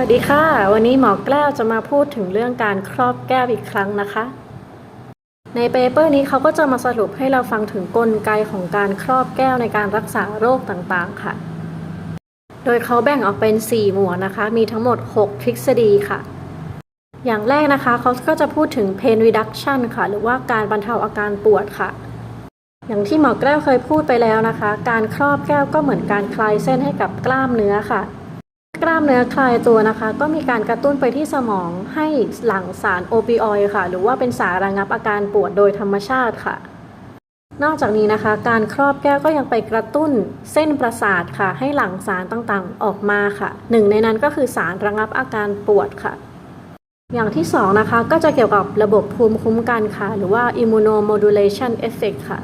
วัสดีค่ะ วันนี้หมอแก้วจะมาพูดถึงเรื่องการครอบแก้วอีกครั้งนะคะ ในเปเปอร์นี้เขาก็จะมาสรุปให้เราฟังถึงกลไกของการครอบแก้วในการรักษาโรคต่างๆค่ะ โดยเขาแบ่งออกเป็น 4 หมวดนะคะ มีทั้งหมด 6 ทฤษฎีค่ะ อย่างแรกนะคะเขาก็จะพูดถึง pain reduction ค่ะ หรือว่าการบรรเทาอาการปวดค่ะ อย่างที่หมอแก้วเคยพูดไปแล้วนะคะ การครอบแก้วก็เหมือนการคลายเส้นให้กับกล้ามเนื้อค่ะ กล้ามเนื้อคลายตัวนะคะ ก็มีการกระตุ้นไปที่สมองให้หลั่งสารโอปิออยด์ค่ะ หรือว่าเป็นสารระงับอาการปวดโดยธรรมชาติค่ะ นอกจากนี้นะคะ การครอบแก้วก็ยังไปกระตุ้นเส้นประสาทค่ะ ให้หลั่งสารต่างๆ ออกมาค่ะ หนึ่งในนั้นก็คือสารระงับอาการปวดค่ะ อย่างที่สองนะคะก็จะเกี่ยวกับระบบภูมิคุ้มกันค่ะ หรือว่า immunomodulation effect ค่ะ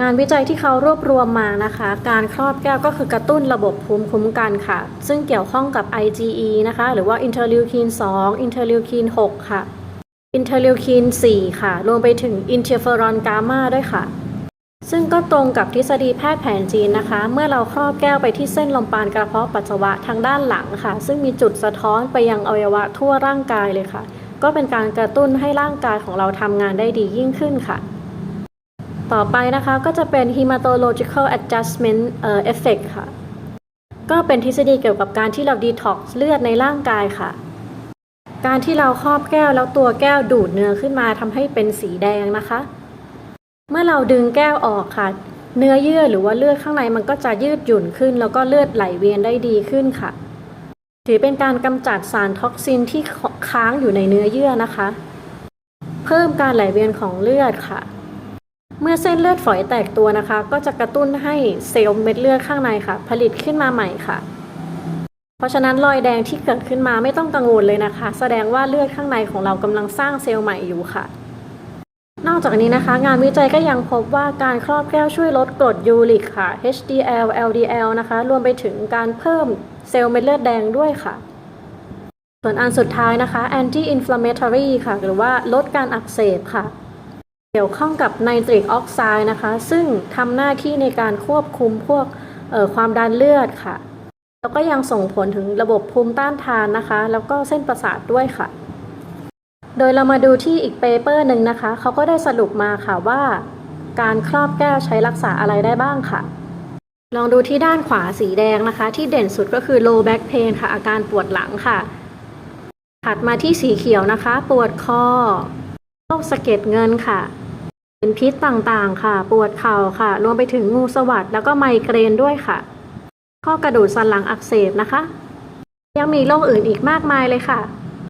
งานวิจัยที่เขารวบรวมมานะคะ การครอบแก้วก็คือกระตุ้นระบบภูมิคุ้มกันค่ะ ซึ่งเกี่ยวข้องกับ IgE นะคะ หรือว่าอินเทอร์ลิวคิน2อินเทอร์ลิวคิน6ค่ะอินเทอร์ลิวคิน4ค่ะ รวมไปถึงอินเทอร์เฟอรอนกามาด้วยค่ะ ซึ่งก็ตรงกับทฤษฎีแพทย์แผนจีนนะคะ เมื่อเราครอบแก้วไปที่เส้นลมปานกระเพาะปัสสาวะทางด้านหลังค่ะ ซึ่งมีจุดสะท้อนไปยังอวัยวะทั่วร่างกายเลยค่ะ ก็เป็นการกระตุ้นให้ร่างกายของเราทำงานได้ดียิ่งขึ้นค่ะ ต่อไปนะคะก็จะเป็น hematological adjustment effect ค่ะ ก็เป็นทฤษฎีเกี่ยวกับการที่เรา detox เลือดในร่างกายค่ะ การที่เราครอบแก้วแล้วตัวแก้วดูดเนื้อขึ้นมาทำให้เป็นสีแดงนะคะ เมื่อเราดึงแก้วออกค่ะ เนื้อเยื่อหรือว่าเลือดข้างในมันก็จะยืดหยุ่นขึ้น แล้วก็เลือดไหลเวียนได้ดีขึ้นค่ะ ถือเป็นการกำจัดสารท็อกซินที่ค้างอยู่ในเนื้อเยื่อนะคะ เพิ่มการไหลเวียนของเลือดค่ะ เมื่อเส้นเลือดฝอยแตกตัวนะคะ ก็จะกระตุ้นให้เซลล์เม็ดเลือดข้างในค่ะ ผลิตขึ้นมาใหม่ค่ะ เพราะฉะนั้นรอยแดงที่เกิดขึ้นมาไม่ต้องกังวลเลยนะคะ แสดงว่าเลือดข้างในของเรากำลังสร้างเซลล์ใหม่อยู่ค่ะ นอกจากนี้นะคะ งานวิจัยก็ยังพบว่าการครอบแก้วช่วยลดกรดยูริกค่ะ HDL LDL นะคะ รวมไปถึงการเพิ่มเซลล์เม็ดเลือดแดงด้วยค่ะส่วนอันสุดท้ายนะคะ anti inflammatory ค่ะ หรือว่าลดการอักเสบค่ะ เกี่ยวข้องกับไนตริกออกไซด์นะคะ ซึ่งทำหน้าที่ในการควบคุมพวกออความดันเลือดค่ะ แล้วก็ยังส่งผลถึงระบบภูมิต้านทานนะคะ แล้วก็เส้นประสาทด้วยค่ะ โดยเรามาดูที่อีกเปเปอร์หนึ่งนะคะ เขาก็ได้สรุปมาค่ะว่า การครอบแก้วใช้รักษาอะไรได้บ้างค่ะ ลองดูที่ด้านขวาสีแดงนะคะ ที่เด่นสุดก็คือ low back pain ค่ะ อาการปวดหลังค่ะ ถัดมาที่สีเขียวนะคะ ปวดคอโรคสะเก็ดเงินค่ะ เป็นพิษต่างๆ ค่ะ ปวดเข่าค่ะ รวมไปถึงงูสวัสดแล้วก็ไมเกรนด้วยค่ะ ข้อกระดูกสันหลังอักเสบนะคะ ยังมีโรคอื่นอีกมากมายเลยค่ะ